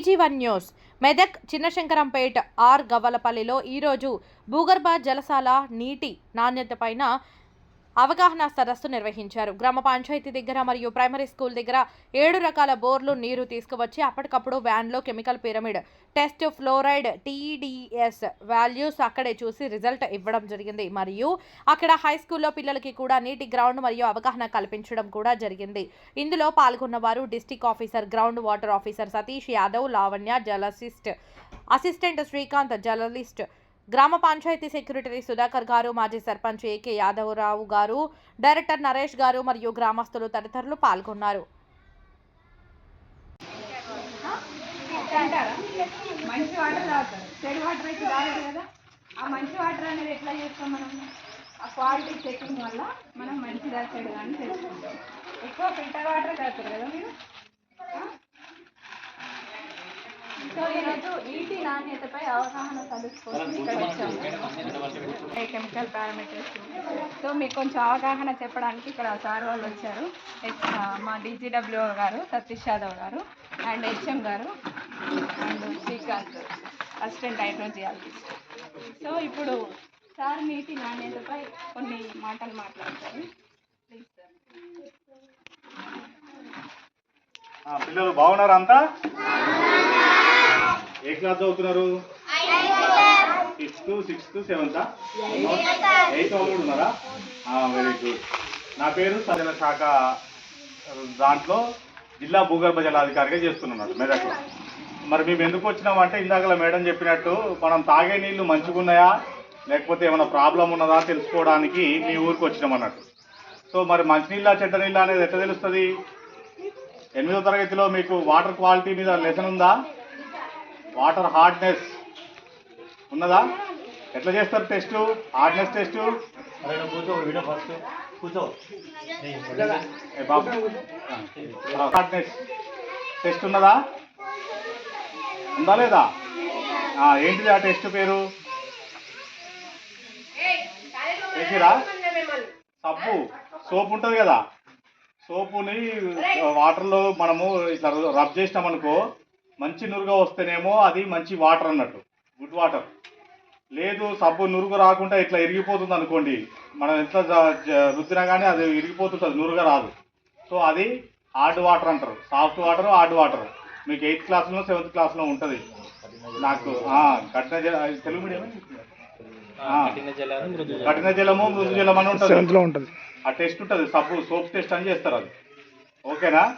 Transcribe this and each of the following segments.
Easy one news. Medak Chinnashankarampet R గవ్వలపల్లిలో ఈరోజు భూగర్భ జలసాల నీటి నాణ్యతపైన అవగాహన సదస్సు నిర్వహించారు. గ్రామ పంచాయతీ దగ్గర మరియు ప్రైమరీ స్కూల్ దగ్గర ఏడు రకాల బోర్లు నీరు తీసుకువచ్చి అప్పటికప్పుడు వ్యాన్లో chemical pyramid test fluoride TDS values అక్కడే చూసి రిజల్ట్ ఇవ్వడం జరిగింది. మరియు అక్కడ హై స్కూల్లో పిల్లలకి కూడా నీటి గ్రౌండ్ మరియు అవగాహన కల్పించడం కూడా జరిగింది. ఇందులో పాల్గొన్న వారు district officer ground water officer Satish Yadav Lavanya జలసిస్ట్ assistant Srikanth journalist గ్రామ పంచాయతీ సెక్రటరీ సుధాకర్ గారు మాజీ సర్పంచ్ ఏకే యాదవరావు గారు డైరెక్టర్ నరేష్ గారు మరియు గ్రామస్తులు తదితరులు పాల్గొన్నారు. మంచి వాటర్ తాగుతారు. చెడు వాటర్ అయితే తాగరు కదా. ఆ మంచి వాటర్ అనేది ఎట్లా చేస్తాం మనం? ఆ క్వాలిటీ చెకింగ్ వల్ల మనం మంచి చెడు కానీ తెలుసుకుంటాం ఎక్కువ ఫిల్టర్ వాటర్ తాగుతారు కదా మీరు? సో ఈరోజు నీటి నాణ్యతపై అవగాహన సదస్సు కోసం ఇక్కడ వచ్చాము. Chemical parameters? సో మీకు కొంచెం అవగాహన చెప్పడానికి ఇక్కడ సార్ వాళ్ళు వచ్చారు. హెచ్ మా డీజీడబ్ల్యూ గారు సతీష్ యాదవ్ గారు అండ్ హెచ్ఎం గారు and Srikanth assistant hydrogeologist. So ఇప్పుడు సార్ నీటి నాణ్యతపై కొన్ని మాటలు మాట్లాడతారు. ప్లీజ్ సార్ ఆ, పిల్లలు బాగున్నారా అంతా? ఏ క్లాస్ చదువుతున్నారు? సిక్స్త్ సిక్స్త్ సెవెంతా ఎయిత్ వాళ్ళు కూడా ఉన్నారా? వెరీ గుడ్ నా పేరు సరైన శాఖ దాంట్లో జిల్లా భూగర్భ జలాధికారిగా చేస్తున్నాను మెదక్లో మరి మేము ఎందుకు వచ్చినామంటే ఇందాకలా మేడం చెప్పినట్టు మనం తాగే నీళ్ళు మంచిగున్నాయా? లేకపోతే ఏమైనా ప్రాబ్లం ఉన్నదా తెలుసుకోవడానికి మీ ఊరికి వచ్చినాం అన్నట్టు సో మరి మంచినీళ్ళ చెడ్డ నీళ్ళ అనేది ఎట్లా తెలుస్తుంది? ఎనిమిదో తరగతిలో మీకు వాటర్ క్వాలిటీ మీద లెసన్ ఉందా? వాటర్ హార్డ్నెస్ ఉన్నదా? ఎట్లా చేస్తారు టెస్ట్? Hardness test? కూర్చో వీడియో ఫస్ట్. కూర్చో. బాబు. హార్డ్నెస్ టెస్ట్ ఉన్నదా? ఉందా లేదా? ఏంటిది ఆ టెస్ట్ పేరు? చేసిరా సబ్బు. సోప్ ఉంటుంది కదా. సోపుని వాటర్లో మనము ఇట్లా రబ్ చేసినాం అనుకో మంచి నురుగ వస్తేనేమో అది మంచి వాటర్ అన్నట్టు. గుడ్ వాటర్ లేదు సబ్బు నురుగు రాకుండా ఇట్లా ఇరిగిపోతుంది అనుకోండి మనం ఎంత జ- జ- రుద్దినా కానీ అది ఇరిగిపోతుంటుంది నురుగ రాదు. సో అది హార్డ్ వాటర్ అంటారు. సాఫ్ట్ వాటర్ హార్డ్ వాటర్ మీకు ఎయిత్ క్లాస్లో సెవెంత్ క్లాస్లో ఉంటుంది. నాకు ఆ, కఠిన జల తెలుగు మీడియం కఠిన జలము మృదు జలం అని ఉంటుంది. ఆ టెస్ట్ ఉంటుంది. సబ్బు సోప్ టెస్ట్ అని చేస్తారు అది. ఓకేనా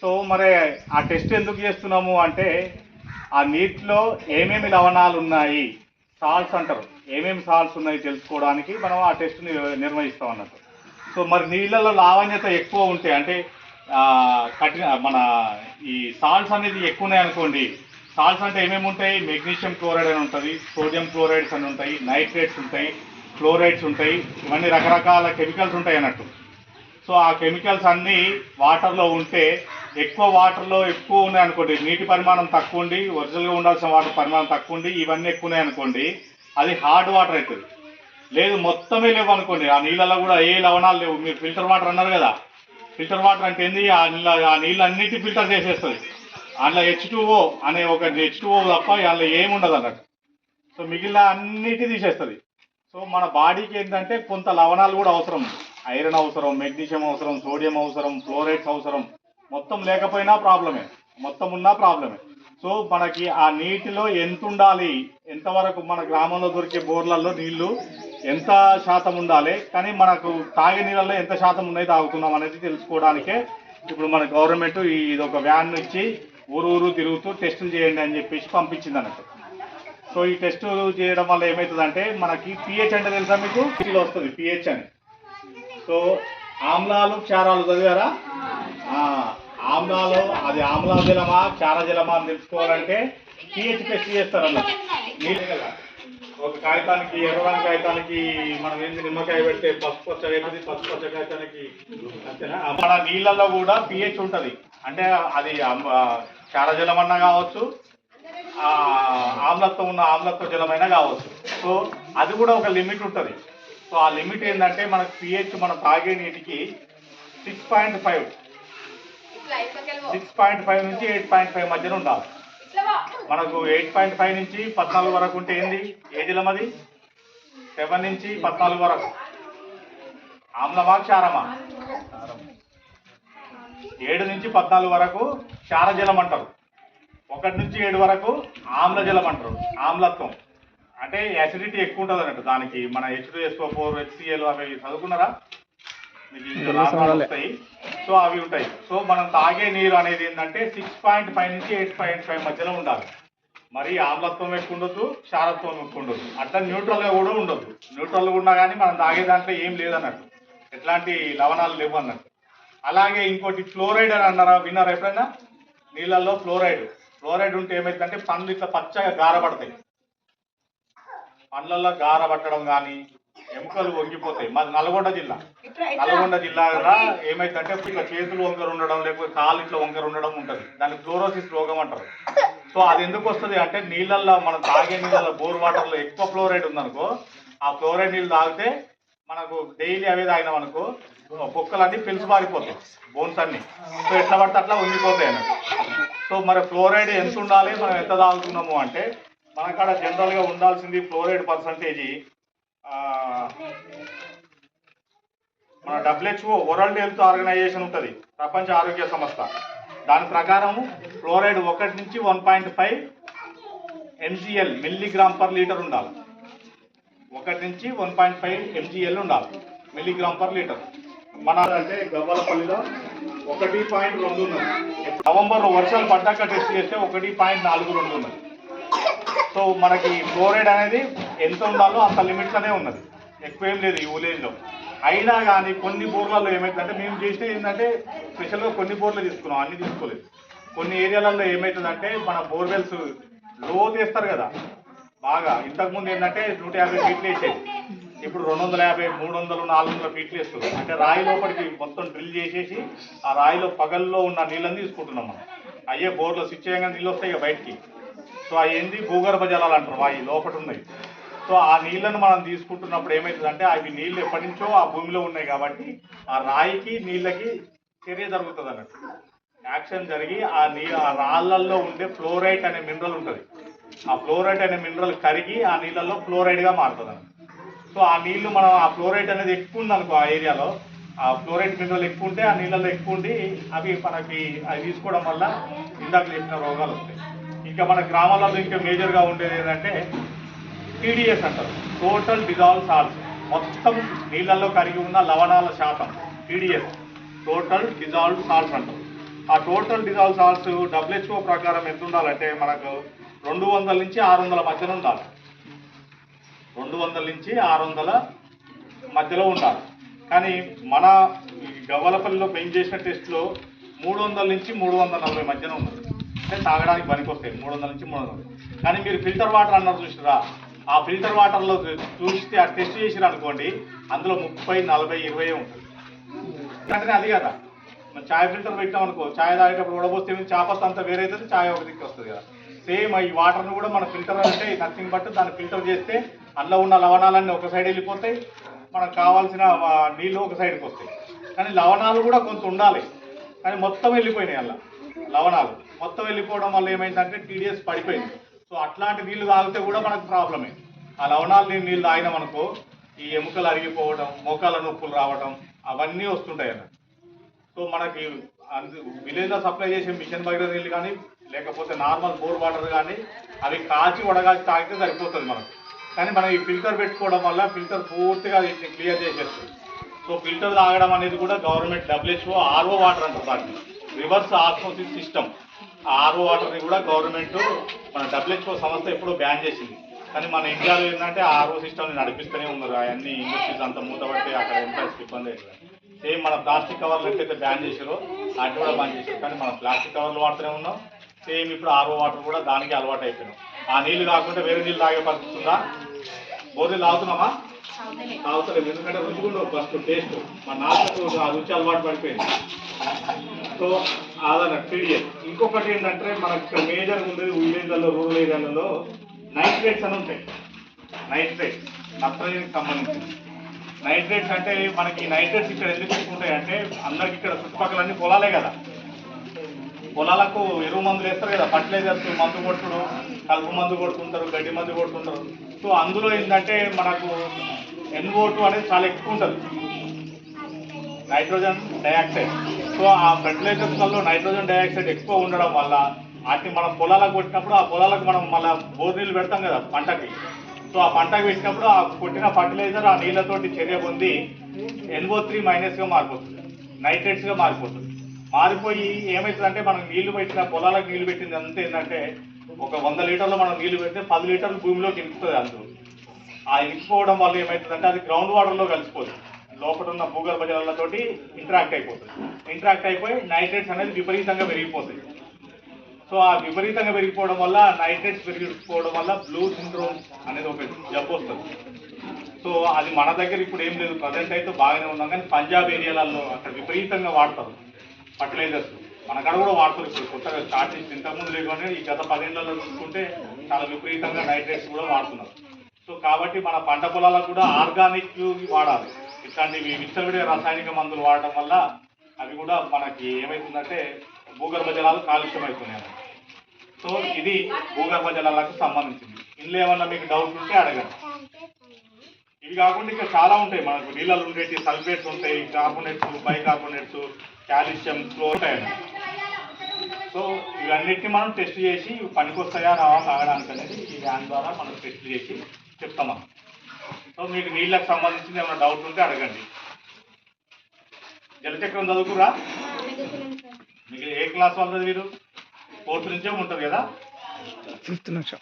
సో మరి ఆ టెస్ట్ ఎందుకు చేస్తున్నాము అంటే ఆ నీటిలో ఏమేమి లవణాలు ఉన్నాయి సాల్ట్స్ అంటారు. ఏమేమి సాల్ట్స్ ఉన్నాయి తెలుసుకోవడానికి మనం ఆ టెస్ట్ని నిర్వహిస్తాం అన్నట్టు. సో మరి నీళ్ళలో లావణ్యత ఎక్కువ ఉంటే అంటే కఠిన మన ఈ సాల్ట్స్ అనేది ఎక్కువ ఉన్నాయి అనుకోండి. సాల్ట్స్ అంటే ఏమేమి ఉంటాయి? మెగ్నీషియం క్లోరైడ్ అని ఉంటుంది సోడియం క్లోరైడ్స్ అని ఉంటాయి నైట్రేట్స్ ఉంటాయి క్లోరైడ్స్ ఉంటాయి ఇవన్నీ రకరకాల కెమికల్స్ ఉంటాయి అన్నట్టు. సో ఆ కెమికల్స్ అన్నీ వాటర్లో ఉంటే ఎక్కువ వాటర్లో ఎక్కువ ఉన్నాయి అనుకోండి. నీటి పరిమాణం తక్కువ ఉండి ఒరిజినల్గా ఉండాల్సిన వాటర్ పరిమాణం తక్కువ ఉండి ఇవన్నీ ఎక్కువ ఉన్నాయి అనుకోండి అది హార్డ్ వాటర్ అవుతుంది. లేదు మొత్తమే లేవు అనుకోండి. ఆ నీళ్ళలో కూడా ఏ లవణాలు లేవు. మీరు ఫిల్టర్ వాటర్ అన్నారు కదా. ఫిల్టర్ వాటర్ అంటే ఏంది? ఆ నీళ్ళ ఆ నీళ్ళు అన్నిటి ఫిల్టర్ చేసేస్తుంది. అందులో హెచ్ టూఓ అనే ఒక హెచ్ టూఓ తప్ప అందులో ఏమి ఉండదు అన్నట్టు. సో మిగిలిన అన్నిటి తీసేస్తుంది. సో మన బాడీకి ఏంటంటే కొంత లవణాలు కూడా అవసరం. ఐరన్ అవసరం మెగ్నీషియం అవసరం సోడియం అవసరం ఫ్లోరైడ్స్ అవసరం. మొత్తం లేకపోయినా ప్రాబ్లమే. మొత్తం ఉన్నా ప్రాబ్లమే. సో మనకి ఆ నీటిలో ఎంత ఉండాలి? ఎంతవరకు మన గ్రామంలో దొరికే బోర్లలో నీళ్ళు ఎంత శాతం ఉండాలి? కానీ మనకు తాగే నీళ్ళలో ఎంత శాతం ఉన్నాయి తాగుతున్నాం అనేది తెలుసుకోవడానికే ఇప్పుడు మన గవర్నమెంట్ ఇది ఒక వ్యాన్ ఇచ్చి ఊరు ఊరు తిరుగుతూ టెస్టులు చేయండి అని చెప్పేసి పంపించింది అన్నట్టు సో ఈ టెస్టులు చేయడం వల్ల ఏమవుతుందంటే మనకి పిహెచ్ అంటే తెలుసా మీకు? వస్తుంది పిహెచ్ అని. సో ఆమ్లాలు క్షారాలు చదివారా? ఆమ్లాలు అది ఆమ్లా జలమా క్షార జలమా అని తెలుసుకోవాలంటే పిహెచ్ టెస్ట్ చేస్తారు అన్నమాట కదా. ఒక కాగితానికి ఎర్రని కాగితానికి మనం ఏంది నిమ్మకాయ పెడితే పసుపు పచ్చ అవుతుంది పసుపు పచ్చ కాగితానికి అంతేనా? మన నీళ్ళల్లో కూడా పిహెచ్ ఉంటుంది. అంటే అది క్షారజలం అన్నా కావచ్చు ఆమ్లత్వం ఉన్న ఆమ్లత్వ జలమైనా కావచ్చు. సో అది కూడా ఒక లిమిట్ ఉంటుంది. సో ఆ లిమిట్ ఏంటంటే మనకు పిహెచ్ మనం తాగే నీటికి six point five six point five నుంచి ఎయిట్ పాయింట్ ఫైవ్ మధ్యన ఉండాలి. మనకు ఎయిట్ పాయింట్ ఫైవ్ నుంచి పద్నాలుగు వరకు ఉంటే ఏంది? ఏ జిల్లం అది సెవెన్ నుంచి పద్నాలుగు వరకు. ఆమ్లమా క్షారమా ఏడు నుంచి పద్నాలుగు వరకు క్షారజలం అంటారు. ఒకటి నుంచి ఏడు వరకు ఆమ్లజలం అంటారు. ఆమ్లత్వం. అంటే యాసిడిటీ ఎక్కువ ఉంటుంది అన్నట్టు. దానికి మన H two SO four HCl అవి చదువుకున్నారా? మీకు వస్తాయి. సో అవి ఉంటాయి. సో మనం తాగే నీరు అనేది ఏంటంటే సిక్స్ పాయింట్ ఫైవ్ నుంచి ఎయిట్ పాయింట్ ఫైవ్ మధ్యలో ఉండాలి. మరి ఆమ్లత్వం ఎక్కువ ఉండొద్దు క్షారత్వం ఎక్కువ ఉండొద్దు. అట్లా న్యూట్రల్గా కూడా ఉండొద్దు. న్యూట్రల్గా ఉన్నా కానీ మనం తాగే దాంట్లో ఏం లేదన్నట్టు. ఎట్లాంటి లవణాలు లేవు అన్నట్టు. అలాగే ఇంకోటి ఫ్లోరైడ్ అని అన్నారా? విన్నారా ఎప్పుడైనా నీళ్ళల్లో ఫ్లోరైడ్ ఫ్లోరైడ్ ఉంటే ఏమైందంటే పండ్లు ఇట్లా పచ్చగా గారబడతాయి పండ్లల్లో గారబట్టడం కానీ ఎముకలు వంగిపోతాయి. మాది నల్గొండ జిల్లా. నల్గొండ జిల్లాలో ఏమైందంటే ఇట్లా చేతులు వంకర ఉండడం లేకపోతే కాలు ఇట్లా వంకర ఉండడం ఉంటుంది. దాన్ని ఫ్లోరోసిస్ రోగం అంటారు. సో అది ఎందుకు వస్తుంది అంటే నీళ్ళల్లో మనం తాగే నీళ్ళలో బోర్ వాటర్లో ఎక్కువ ఫ్లోరైడ్ ఉందనుకో ఆ ఫ్లోరైడ్ నీళ్ళు తాగితే మనకు డైలీ అవే తాగినాం అనుకో పొక్కలన్నీ పిలుసు మారిపోతాయి బోన్స్ అన్ని. సో ఎట్లా పడితే అట్లా ఉండిపోతాయి అన్నట్టు. సో మరి ఫ్లోరైడ్ ఎంత ఉండాలి మనం ఎంత తాగుతున్నాము అంటే మన కాడ జనరల్గా ఉండాల్సింది ఫ్లోరైడ్ పర్సంటేజీ. మన డబ్ల్యూహెచ్ఓ వరల్డ్ హెల్త్ ఆర్గనైజేషన్ ఉంటుంది ప్రపంచ ఆరోగ్య సంస్థ. దాని ప్రకారం ఫ్లోరైడ్ ఒకటి నుంచి one point five MGL milligram per litre ఉండాలి. ఒకటి నుంచి వన్ పాయింట్ ఫైవ్ ఎంజీఎల్ ఉండాలి మిల్లీగ్రామ్ పర్ లీటర్. మన అంటే గవ్వలపల్లిలో ఒకటి పాయింట్ రెండు ఉన్నది. నవంబర్లో వర్షాలు పడ్డాక టెస్ట్ చేస్తే ఒకటి పాయింట్ నాలుగు రెండు ఉన్నది. సో మనకి ఫ్లోరైడ్ అనేది ఎంత ఉండాలో అంత లిమిట్లోనే ఉన్నది. ఎక్కువ ఏం లేదు ఈ ఊలేజ్లో అయినా కానీ కొన్ని బోర్లలో ఏమవుతుందంటే మేము చేసినవి ఏంటంటే స్పెషల్గా కొన్ని బోర్లు తీసుకున్నాం అన్ని తీసుకోలేదు. కొన్ని ఏరియాలలో ఏమవుతుందంటే మన బోర్వెల్స్లో తీస్తారు కదా బాగా. ఇంతకుముందు ఏంటంటే నూట యాభై ఫీట్లు వేసేది. ఇప్పుడు రెండు వందల యాభై మూడు వందలు నాలుగు వందల ఫీట్లు వేస్తుంది అంటే రాయి లోపలికి మొత్తం డ్రిల్ చేసేసి ఆ రాయిలో పగల్లో ఉన్న నీళ్ళని తీసుకుంటున్నాం మనం. అయ్యే బోర్లో స్విచ్ చేయగానే నీళ్ళు వస్తాయి ఇక బయటికి. సో అవి ఏంది? భూగర్భ జలాలు అంటారు. అవి లోపల ఉన్నాయి సో ఆ నీళ్ళను మనం తీసుకుంటున్నప్పుడు ఏమవుతుందంటే అవి నీళ్ళు ఎప్పటి నుంచో ఆ భూమిలో ఉన్నాయి కాబట్టి ఆ రాయికి నీళ్ళకి చర్య జరుగుతుంది అన్నట్టు యాక్షన్ జరిగి ఆ నీ ఆ రాళ్ళల్లో ఉండే ఫ్లోరైట్ అనే మినరల్ ఉంటుంది. ఆ ఫ్లోరైట్ అనే మినరల్ కరిగి ఆ నీళ్ళల్లో ఫ్లోరైడ్గా మారుతుంది అన్నట్టు సో ఆ నీళ్ళు మనం ఆ ఫ్లోరైట్ అనేది ఎక్కువ ఉంది అనుకో ఆ ఏరియాలో ఆ ఫ్లోరైట్ మినరల్ ఎక్కువ ఉంటే ఆ నీళ్ళల్లో ఎక్కువ ఉండి అవి మనకి అవి తీసుకోవడం వల్ల ఇందాక చెప్పిన రోగాలు వస్తాయి. ఇంకా మన గ్రామాలలో ఇంకా మేజర్గా ఉండేది ఏంటంటే టీడీఎస్ అంటారు. టోటల్ డిజాల్వ్ సాల్ట్స్ మొత్తం నీళ్ళల్లో కరిగి ఉన్న లవణాల శాతం టీడీఎస్. టోటల్ డిజాల్వ్ సాల్ట్స్ అంటారు. ఆ టోటల్ డిజాల్వ్ సాల్ట్స్ డబ్ల్యూహెచ్ఓ ప్రకారం ఎంత ఉండాలంటే మనకు రెండు వందల నుంచి ఆరు వందల మధ్యలో ఉండాలి. రెండు వందల నుంచి ఆరు వందల మధ్యలో ఉండాలి. కానీ మన గవ్వలపల్లిలో పెయిన్ చేసిన టెస్ట్లో మూడు వందల నుంచి మూడు వందల నలభై మధ్యన ఉన్నది తాగడానికి పనికొస్తాయి. మూడు వందల నుంచి మూడు వందలు. కానీ మీరు ఫిల్టర్ వాటర్ అన్నారు చూసిరా ఆ ఫిల్టర్ వాటర్లో చూస్తే ఆ టెస్ట్ చేసిరు అనుకోండి అందులో ముప్పై నలభై ఇరవై ఉంటుంది. అంటే అది కదా. మనం చాయ్ ఫిల్టర్ పెట్టాం అనుకో చాయ్ తాగేటప్పుడు ఉడబోస్తే ఏమి చాపత్త అంతా వేరే అవుతుంది చాయ్ ఒక దిక్కు వస్తుంది కదా. సేమ్ ఈ వాటర్ను కూడా మన ఫిల్టర్ అంటే నథింగ్ బట్ దాన్ని ఫిల్టర్ చేస్తే అందులో ఉన్న లవణాలన్నీ ఒక సైడ్ వెళ్ళిపోతాయి. మనకు కావాల్సిన నీళ్ళు ఒక సైడ్కి వస్తాయి. కానీ లవణాలు కూడా కొంత ఉండాలి. కానీ మొత్తం వెళ్ళిపోయినాయి అలా లవణాలు. మొత్తం వెళ్ళిపోవడం వల్ల ఏమైందంటే టీడీఎస్ పడిపోయింది. సో అట్లాంటి నీళ్ళు తాగితే కూడా మనకు ప్రాబ్లమే. ఆ లవణాలు నీళ్ళు నీళ్ళు తాగినాం అనుకో ఈ ఎముకలు అరిగిపోవడం మోకాల నొప్పులు రావడం అవన్నీ వస్తుంటాయి అన్నట్టు. సో మనకి విలేజ్లో సప్లై చేసే మిషన్ దగ్గర నీళ్ళు కానీ లేకపోతే నార్మల్ బోర్ వాటర్ కానీ అవి కాచి వడగాచి తాగితే సరిపోతుంది మనకు. కానీ మనం ఈ ఫిల్టర్ పెట్టుకోవడం వల్ల ఫిల్టర్ పూర్తిగా క్లియర్ చేసేస్తుంది. సో ఫిల్టర్ తాగడం అనేది కూడా గవర్నమెంట్ డబ్ల్యూహెచ్ఓ ఆర్ఓ వాటర్ అంటారు దాన్ని. Reverse osmosis system. ఆర్ఓ వాటర్ని కూడా గవర్నమెంట్ మన డబ్ల్యూహెచ్ఓ సంస్థ ఎప్పుడో బ్యాన్ చేసింది. కానీ మన ఇండియాలో ఏంటంటే ఆర్ఓ సిస్టమ్ని నడిపిస్తూనే ఉన్నారు. అవన్నీ ఇండస్ట్రీస్ అంత మూతబట్టి అక్కడ ఎంప్లాయీస్కి ఇబ్బంది అవుతుంది సేమ్ మన ప్లాస్టిక్ కవర్లు ఎట్లయితే బ్యాన్ చేసారో వాటి కూడా బ్యాన్ చేశారు. కానీ మనం ప్లాస్టిక్ కవర్లు వాడుతూనే ఉన్నాం. సేమ్ ఇప్పుడు ఆర్ఓ వాటర్ కూడా దానికి అలవాటు అయిపోయినాం ఆ నీళ్ళు కాకుండా వేరే నీళ్ళు తాగే పరిస్థితి ఉందా? తాగుతున్నామా? తాగుతలేదు ఎందుకంటే రుచి కూడా ఫస్ట్ టేస్ట్. మన నాన్నకు ఆ రుచి అలవాటు పడిపోయింది. సో అదన టీడీఎస్ ఇంకొకటి ఏంటంటే మనకి ఇక్కడ మేజర్ ఉండేది విలేజ్లలో రూరల్ ఏరియాలలో నైట్రేట్స్ అని ఉంటాయి. నైట్రేట్స్. నత్రజనికి సంబంధించింది నైట్రేట్స్ అంటే మనకి నైట్రేట్స్ ఇక్కడ ఎందుకు తీసుకుంటాయి ఉంటాయి అంటే అందరికి ఇక్కడ చుట్టుపక్కల అన్ని పొలాలే కదా. పొలాలకు ఎరువు మందులు వేస్తారు కదా ఫర్టిలైజర్స్ మందు కొట్టుడు. కలుపు మందు కొడుతుంటారు గడ్డి మందు కొడుతుంటారు. సో అందులో ఏంటంటే మనకు ఎన్ఓటు అనేది చాలా ఎక్కువ ఉంటుంది. Nitrogen dioxide. సో ఆ ఫెర్టిలైజర్స్లలో నైట్రోజన్ డైఆక్సైడ్ ఎక్కువ ఉండడం వల్ల వాటిని మనం పొలాలకు కొట్టినప్పుడు ఆ పొలాలకు మనం మళ్ళీ బోర్ నీళ్ళు పెడతాం కదా పంటకి. సో ఆ పంటకు పెట్టినప్పుడు ఆ కొట్టిన ఫర్టిలైజర్ ఆ నీళ్ళతోటి చర్య పొంది ఎన్ఓ త్రీ మైనస్గా మారిపోతుంది. నైట్రేట్స్గా మారిపోతుంది. మారిపోయి ఏమవుతుందంటే మనం నీళ్ళు పెట్టిన పొలాలకు నీళ్ళు పెట్టింది అంతా ఏంటంటే ఒక వంద లీటర్లు మనం నీళ్ళు పెడితే పది లీటర్లు భూమిలోకి ఇంకుతుంది అందులో. ఆ ఇంకిపోవడం వల్ల ఏమవుతుందంటే అది గ్రౌండ్ వాటర్లో కలిసిపోతుంది లోపల ఉన్న భూగర్భ జలాలతోటి ఇంటరాక్ట్ అయిపోతుంది. ఇంటరాక్ట్ అయిపోయి నైట్రేట్స్ అనేది విపరీతంగా పెరిగిపోతాయి. సో ఆ విపరీతంగా పెరిగిపోవడం వల్ల నైట్రేట్స్ పెరిగిపోవడం వల్ల బ్లూ సిండ్రోమ్ అనేది ఒక జబ్బు వస్తుంది. సో అది మన దగ్గర ఇప్పుడు ఏం లేదు. ప్రజెంట్ అయితే బాగానే ఉన్నాం కానీ పంజాబ్ ఏరియాలలో అక్కడ విపరీతంగా వాడతారు ఫర్టిలైజర్స్. మనకాడ కూడా వాడతారు ఇప్పుడు కొత్తగా స్టార్ట్ చేసి ఇంతకుముందు లేకుండా ఈ గత పదేళ్ళలో చూసుకుంటే చాలా విపరీతంగా నైట్రేట్స్ కూడా వాడుతున్నారు. సో కాబట్టి మన పంట పొలాలకు కూడా ఆర్గానిక్ వాడాలి. ఇట్లాంటివి విచ్చలవిడిగా రాసాయనిక మందులు వాడటం వల్ల అవి కూడా మనకి ఏమవుతుందంటే భూగర్భ జలాలు కాలుష్యం అవుతున్నాయి సో ఇది భూగర్భ జలాలకు సంబంధించింది. ఇందులో ఏమన్నా మీకు డౌట్ ఉంటే అడగండి. ఇవి కాకుండా ఇంకా చాలా ఉంటాయి. మనకు నీళ్ళలో ఉండేటి సల్ఫేట్స్ ఉంటాయి కార్బోనేట్స్ బైకార్బోనేట్స్ క్యాల్షియం ఉంటాయి ఉంటాయండి. సో ఇవన్నిటిని మనం టెస్ట్ చేసి ఇవి పనికొస్తాయా రావా తాగడానికి అనేది ఈ వ్యాన్ ద్వారా మనం టెస్ట్ చేసి చెప్తాం సో మీకు నీళ్ళకి సంబంధించింది ఏమైనా డౌట్ ఉంటే అడగండి. జలచక్రం చదువుకురా? మీకు ఏ క్లాస్ వాళ్ళది మీరు? ఫోర్త్ నుంచే ఉంటుంది కదా? ఫిఫ్త్ నిమిషం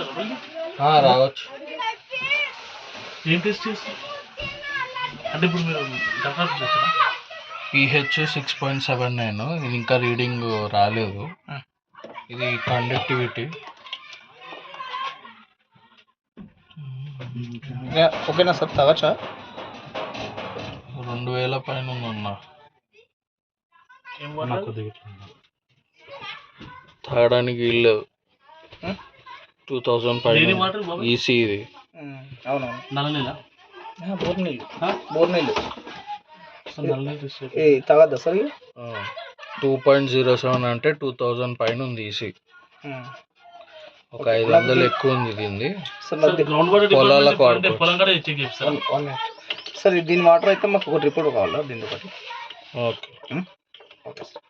రావచ్చు రోజు రావచ్చు. ఏం టెస్ట్ చేస్తారు? అంటే ఇప్పుడు మీరు డాక్టర్ చూసారా pH six point seven nine. ఇది ఇంకా రీడింగ్ రాలేదు. ఇది కండక్టివిటీ. ఓకేనా సార్ తాగచ్చా? రెండు వేల పైన ఉందన్న. తాగడానికి వీళ్ళు టూ థౌజండ్ బాబు. ఈసీ ఇది. అవునవును. బోర్ నీళ్ళు బోర్ నీళ్ళు తాగద్దా? టూ పాయింట్ జీరో సెవెన్ అంటే టూ థౌజండ్ పైన ఉంది ఈసీ. ఒక ఐదు వందలు ఎక్కువ ఉంది దీనిది సార్ మరి దీ- గ్రౌండ్ వాటర్ పొలాలకు. సార్. దీని వాటర్ అయితే మాకు ఒక రిపోర్ట్ కావాలా దీని ఒకటి? ఓకే. Okay sir.